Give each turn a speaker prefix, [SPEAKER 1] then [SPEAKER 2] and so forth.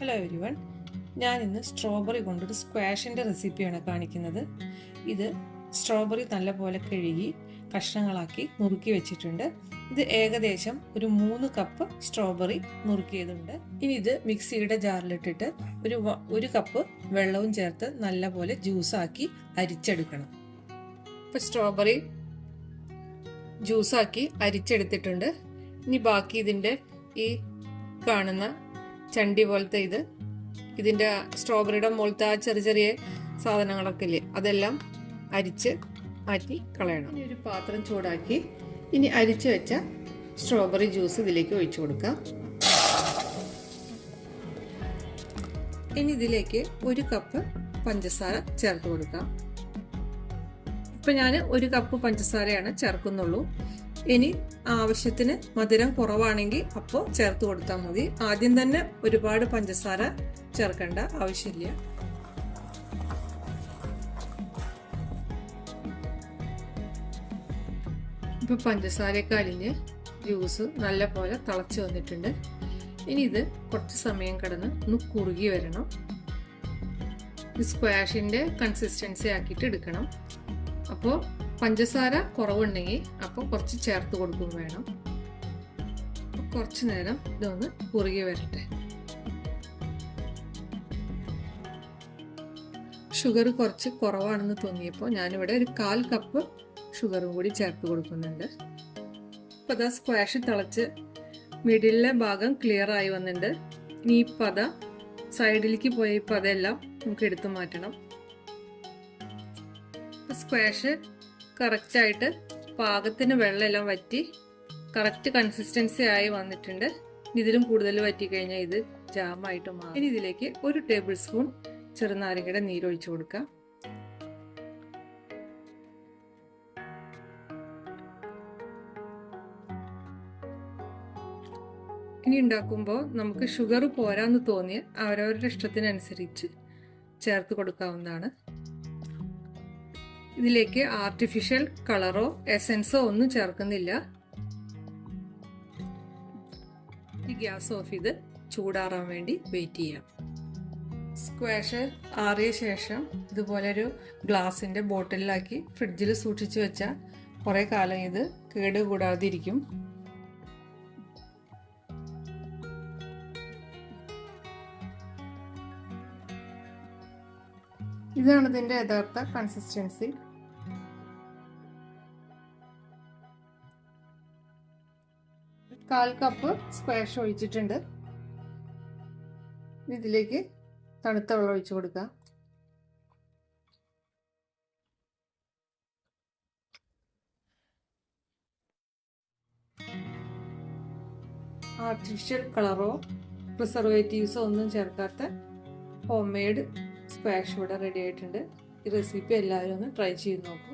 [SPEAKER 1] Hello every ഞാൻ ഇന്ന് strawberry കൊണ്ടൊരു സ്ക്വാഷിന്റെ റെസിപ്പിയാണ് കാണിക്കുന്നത്. ഇത് സ്ട്രോബെറി നല്ലപോലെ കഴുകി കഷ്ണങ്ങളാക്കി നുറുക്കി വെച്ചിട്ടുണ്ട്. ഇത് ഏകദേശം ഒരു മൂന്ന് കപ്പ് സ്ട്രോബെറി നുറുക്കിയതുണ്ട്. ഇനി ഇത് മിക്സിയുടെ ജാറിലിട്ടിട്ട് ഒരു ഒരു കപ്പ് വെള്ളവും ചേർത്ത് നല്ലപോലെ ജ്യൂസാക്കി അരിച്ചെടുക്കണം. ഇപ്പം സ്ട്രോബെറി ജ്യൂസാക്കി അരിച്ചെടുത്തിട്ടുണ്ട്. ഇനി ബാക്കി ഇതിന്റെ ഈ കാണുന്ന ചണ്ടി പോലത്തെ ഇത്. ഇതിന്റെ സ്ട്രോബെറിയുടെ മുകളിലത്തെ ആ ചെറിയ ചെറിയ സാധനങ്ങളൊക്കെ ഇല്ലേ? അതെല്ലാം അരിച്ച് മാറ്റി കളയണം. ഇനി ഒരു പാത്രം ചൂടാക്കി ഇനി അരിച്ച് വെച്ച സ്ട്രോബെറി ജ്യൂസ് ഇതിലേക്ക് ഒഴിച്ചു കൊടുക്കാം. ഇനി ഇതിലേക്ക് ഒരു കപ്പ് പഞ്ചസാര ചേർത്ത് കൊടുക്കാം. ഇപ്പം ഞാൻ ഒരു കപ്പ് പഞ്ചസാരയാണ് ചേർക്കുന്നുള്ളൂ. ഇനി ആവശ്യത്തിന് മധുരം കുറവാണെങ്കിൽ അപ്പോൾ ചേർത്ത് കൊടുത്താൽ മതി. ആദ്യം തന്നെ ഒരുപാട് പഞ്ചസാര ചേർക്കേണ്ട ആവശ്യമില്ല. ഇപ്പൊ പഞ്ചസാരയൊക്കെ അലിഞ്ഞ് ജ്യൂസ് നല്ല പോലെ തിളച്ച് വന്നിട്ടുണ്ട്. ഇനി ഇത് കുറച്ച് സമയം കിടന്ന് ഒന്ന് കുറുകി വരണം. സ്ക്വാഷിന്റെ കൺസിസ്റ്റൻസി ആക്കിയിട്ട് എടുക്കണം. അപ്പോൾ പഞ്ചസാര കുറവുണ്ടെങ്കിൽ അപ്പോൾ കുറച്ച് ചേർത്ത് കൊടുക്കും വേണം. കുറച്ച് നേരം ഇതൊന്ന് കുറുകി വരട്ടെ. ഷുഗർ കുറച്ച് കുറവാണെന്ന് തോന്നിയപ്പോൾ ഞാനിവിടെ ഒരു കാൽ കപ്പ് ഷുഗറും കൂടി ചേർത്ത് കൊടുക്കുന്നുണ്ട്. അപ്പോൾ അതാ സ്ക്വാഷ് തിളച്ച് മിഡിലെ ഭാഗം ക്ലിയർ ആയി വന്നിട്ടുണ്ട്. ഇനി ഈ പത സൈഡിലേക്ക് പോയ ഈ പതയെല്ലാം നമുക്ക് എടുത്തു മാറ്റണം. സ്ക്വാഷ് കറക്റ്റായിട്ട് പാകത്തിന് വെള്ളമെല്ലാം വറ്റി കറക്റ്റ് കൺസിസ്റ്റൻസി ആയി വന്നിട്ടുണ്ട്. ഇതിലും കൂടുതൽ വറ്റി കഴിഞ്ഞാൽ ഇത് ജാമായിട്ട് മാറും. ഇനി ഇതിലേക്ക് ഒരു ടേബിൾ സ്പൂൺ ചെറുനാരങ്ങയുടെ നീരൊഴിച്ചു കൊടുക്കാം. ഇനി ഉണ്ടാക്കുമ്പോൾ നമുക്ക് ഷുഗർ പോരാന്ന് തോന്നിയ അവരവരുടെ ഇഷ്ടത്തിനനുസരിച്ച് ചേർത്ത് കൊടുക്കാവുന്നതാണ്. ഇതിലേക്ക് ആർട്ടിഫിഷ്യൽ കളറോ എസൻസോ ഒന്നും ചേർക്കുന്നില്ല. ഈ ഗ്യാസ് ഓഫ് ചെയ്ത് ചൂടാറാൻ വേണ്ടി വെയിറ്റ് ചെയ്യാം. സ്ക്വാഷ് ആറിയ ശേഷം ഇതുപോലെ ഒരു ഗ്ലാസിന്റെ ബോട്ടിലാക്കി ഫ്രിഡ്ജിൽ സൂക്ഷിച്ചു വെച്ചാൽ കുറേ കാലം ഇത് കേടുകൂടാതിരിക്കും. ഇതാണ് ഇതിന്റെ യഥാർത്ഥ കൺസിസ്റ്റൻസി കാൽ കപ്പ് സ്ക്വാഷ് ഒഴിച്ചിട്ടുണ്ട്. ഇതിലേക്ക് തണുത്ത വെള്ളം ഒഴിച്ചു കൊടുക്കുക ആർട്ടിഫിഷ്യൽ കളറോ പ്രിസർവേറ്റീവ്സോ ഒന്നും ചേർക്കാത്ത ഹോം മെയ്ഡ് സ്ക്വാഷ് ഇവിടെ റെഡി ആയിട്ടുണ്ട്. ഈ റെസിപ്പി എല്ലാവരും ഒന്ന് ട്രൈ ചെയ്ത് നോക്കും.